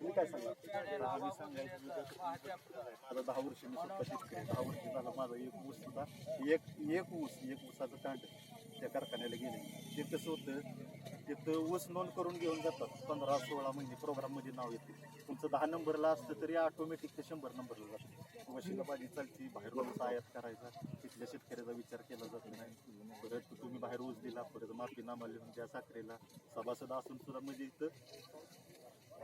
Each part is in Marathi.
तुम्ही काय सांगा? सांगायचं माझा दहा वर्ष मी स्वतः शेतकरी आहे. दहा वर्ष झालं माझा एक ऊस सुद्धा एक एक ऊस एक ऊसाचं कांड त्या कारखान्याला गेले ते कसं होतं तिथं ऊस नोंद करून घेऊन जातात. पंधरा सोळा महिने प्रोग्राममध्ये नाव येते. तुमचं दहा नंबरला असतं तरी ऑटोमॅटिक ते शंभर नंबरला जातं. वशिला चालती बाहेर ऊस आयात करायचा. तिथल्या शेतकऱ्याचा विचार केला जात नाही. परत तुम्ही बाहेर ऊस दिला परत माफीनामा लिहून द्या साखरेला. सभासद असून सुद्धा म्हणजे इथं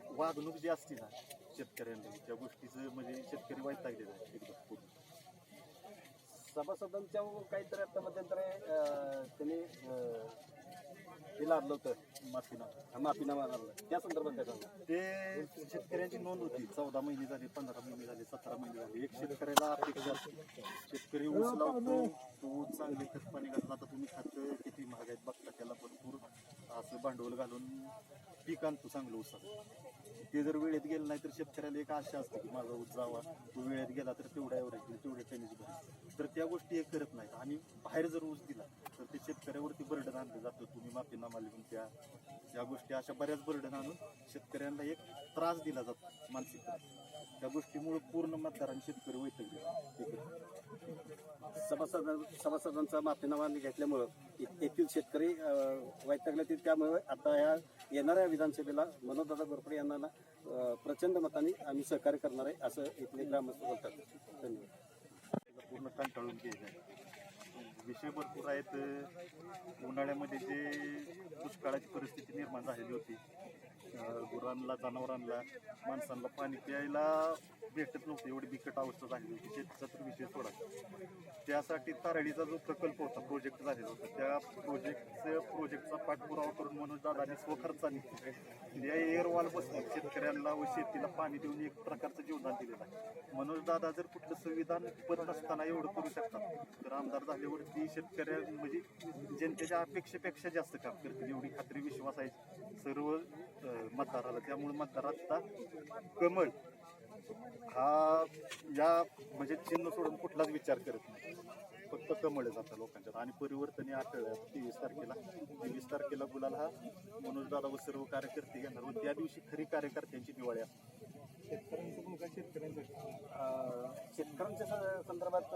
वागणूक जी असते ना शेतकऱ्यांना त्या गोष्टीचं म्हणजे शेतकरी वैतागलेला आहे एकदम पूर्ण. सभासदांच्या काहीतरी आता मध्यंतरी त्यांनी लादलं होतं. माफीनामा माफीनामा लादलं त्या संदर्भात काय सांगा? ते शेतकऱ्यांची नोंद होती. चौदा महिने झाले पंधरा महिने झाले सतरा महिने झाले. एक शेतकऱ्याला आर्थिक शेतकरी ऊस लावतो तो ऊस चांगले खत पाणी घातला. तर तुम्ही खात किती महाग आहेत बघता त्याला भरपूर. असं भांडवल घालून पीक आणतो चांगलं ऊसा. ते जर वेळेत गेलं नाही तर शेतकऱ्याला एक आशा असते की माझा ऊस जावा. तो वेळेत गेला तर तेवढ्या एवढ्या तेवढ्या टनेज भरेल. तर त्या गोष्टी एक करत नाहीत. आणि बाहेर जर ऊस दिला तर ते शेतकऱ्यावरती बर्डन आणलं जातं तुम्ही माफीनामा लिहून त्या या गोष्टी अशा बऱ्याच बर्डन आणून शेतकऱ्यांना एक त्रास दिला जातो मानसिक त्रास त्या गोष्टीमुळे पूर्ण मतदार आणि शेतकरी वैतगले. सभासद सभासदांचा माफीनामा घेतल्यामुळं येथील शेतकरी वैतागले ते त्यामुळे आता या येणाऱ्या विधानसभेला मनोजदादा गोरपडे यांना प्रचंड मताने आम्ही सहकार्य करणार आहे असं इथले ग्रामस्थ बोलतात. धन्यवाद. पूर्ण कंटाळून गेले. विषय भरपूर आहेत. उन्हाळ्यामध्ये जे दुष्काळाची परिस्थिती निर्माण झालेली होती गुरांना जनावरांना माणसांना पाणी प्यायला भेटत नव्हतं एवढी बिकट अवस्था झाली होती शेतीचा तर विषय सोडा. त्यासाठी तारळीचा जो प्रकल्प होता प्रोजेक्ट झालेला होता त्या प्रोजेक्टचं प्रोजेक्टचा पाठपुरावा करून मनोज दादाने स्वखर्चाने या एअरवॉल बसवून शेतकऱ्यांना व शेतीला पाणी देऊन एक प्रकारचं जीवदान दिलेलं आहे. मनोज दादा जर कुठलं संविधान पद नसताना एवढं करू शकतात तर आमदार झाल्यावरती शेतकऱ्या म्हणजे जनतेच्या अपेक्षेपेक्षा जास्त काम करतील एवढी खात्री विश्वास आहे. सर्व मतदाराला. त्यामुळे मतदार आता कमळ हा या म्हणजे चिन्ह सोडून कुठलाच विचार करत नाही. फक्त कमळच आता लोकांच्यात. आणि परिवर्तन आठवड्यात तेवीस तारखेला. तेवीस तारखेला गुलाल हा मनोज दादा व सर्व कार्यकर्ते घेणार व त्या दिवशी खरी कार्यकर्त्यांची दिवाळी असते. अं, शेतकऱ्यांच्या संदर्भात